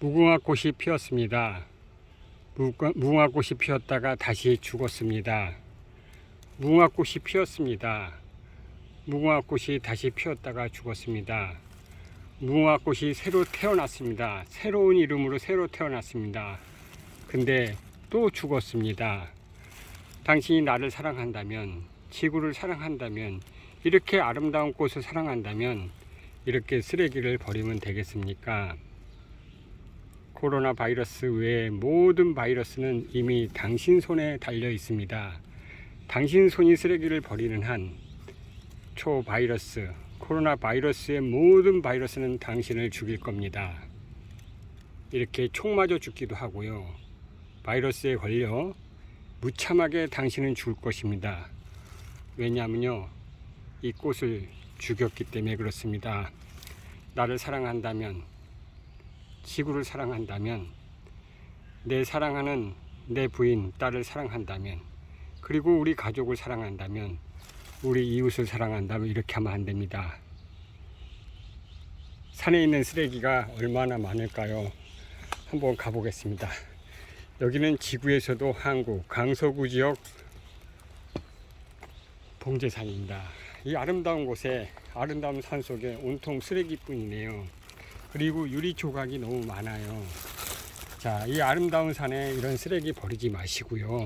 무궁화꽃이 피었습니다. 무궁- 무궁화꽃이 피었다가 다시 죽었습니다. 무궁화꽃이 피었습니다. 무궁화꽃이 다시 피었다가 죽었습니다. 무궁화꽃이 새로 태어났습니다. 새로운 이름으로 새로 태어났습니다. 근데 또 죽었습니다. 당신이 나를 사랑한다면, 지구를 사랑한다면, 이렇게 아름다운 꽃을 사랑한다면, 이렇게 쓰레기를 버리면 되겠습니까? 코로나 바이러스 외에 모든 바이러스는 이미 당신 손에 달려 있습니다. 당신 손이 쓰레기를 버리는 한 초바이러스, 코로나 바이러스의 모든 바이러스는 당신을 죽일 겁니다. 이렇게 총 맞아 죽기도 하고요. 바이러스에 걸려 무참하게 당신은 죽을 것입니다. 왜냐하면요. 이 꽃을 죽였기 때문에 그렇습니다. 나를 사랑한다면, 지구를 사랑한다면, 내 사랑하는 내 부인, 딸을 사랑한다면, 그리고 우리 가족을 사랑한다면, 우리 이웃을 사랑한다면 이렇게 하면 안 됩니다. 산에 있는 쓰레기가 얼마나 많을까요? 한번 가보겠습니다. 여기는 지구에서도 한국 강서구 지역 봉제산입니다. 이 아름다운 곳에 아름다운 산 속에 온통 쓰레기뿐이네요. 그리고 유리 조각이 너무 많아요. 자, 이 아름다운 산에 이런 쓰레기 버리지 마시고요.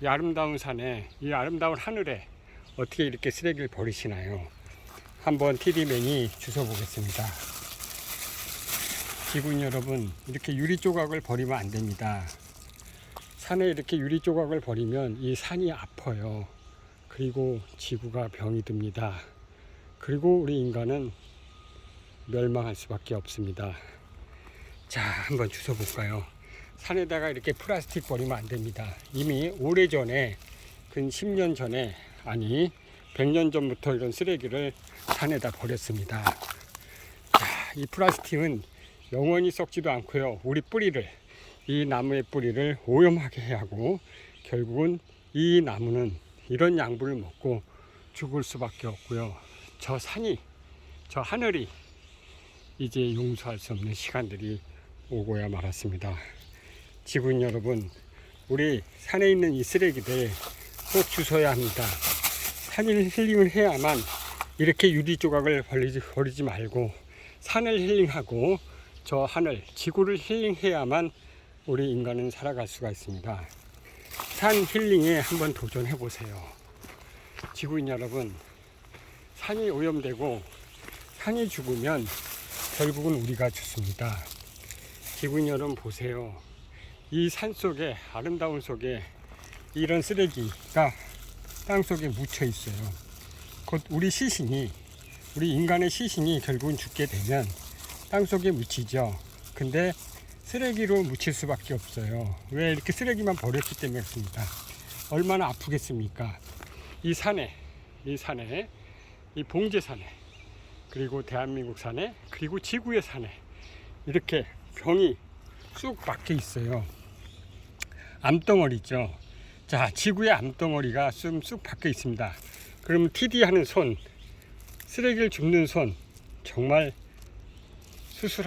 이 아름다운 산에 이 아름다운 하늘에 어떻게 이렇게 쓰레기를 버리시나요? 한번 TV맨이 주워 보겠습니다. 지구인 여러분, 이렇게 유리 조각을 버리면 안 됩니다. 산에 이렇게 유리 조각을 버리면 이 산이 아파요. 그리고 지구가 병이 듭니다. 그리고 우리 인간은 멸망할 수밖에 없습니다. 자, 한번 주워 볼까요? 산에다가 이렇게 플라스틱 버리면 안 됩니다. 이미 오래전에, 근 10년 전에, 아니, 100년 전부터 이런 쓰레기를 산에다 버렸습니다. 자, 이 플라스틱은 영원히 썩지도 않고요. 우리 뿌리를, 이 나무의 뿌리를 오염하게 하고, 결국은 이 나무는 이런 양분을 먹고 죽을 수밖에 없고요. 저 산이, 저 하늘이 이제 용서할 수 없는 시간들이 오고야 말았습니다. 지구인 여러분, 우리 산에 있는 이 쓰레기들 꼭 주워야 합니다. 산을 힐링을 해야만 이렇게 유리 조각을 버리지, 버리지 말고 산을 힐링하고 저 하늘, 지구를 힐링해야만 우리 인간은 살아갈 수가 있습니다. 산 힐링에 한번 도전해 보세요. 지구인 여러분, 산이 오염되고 산이 죽으면 결국은 우리가 죽습니다. 지구인 여러분 보세요. 이 산 속에 아름다운 속에 이런 쓰레기가 땅 속에 묻혀 있어요. 곧 우리 시신이 우리 인간의 시신이 결국은 죽게 되면 땅 속에 묻히죠. 근데 쓰레기로 묻힐 수밖에 없어요. 왜 이렇게 쓰레기만 버렸기 때문에 그렇습니다. 얼마나 아프겠습니까? 이 산에, 이 산에, 이 봉제산에, 그리고 대한민국 산에, 그리고 지구의 산에 이렇게 병이 쑥 박혀 있어요. 암덩어리죠. 자, 지구의 암덩어리가 좀쑥 박혀 있습니다. 그럼 TD 하는 손, 쓰레기를 줍는 손, 정말 수술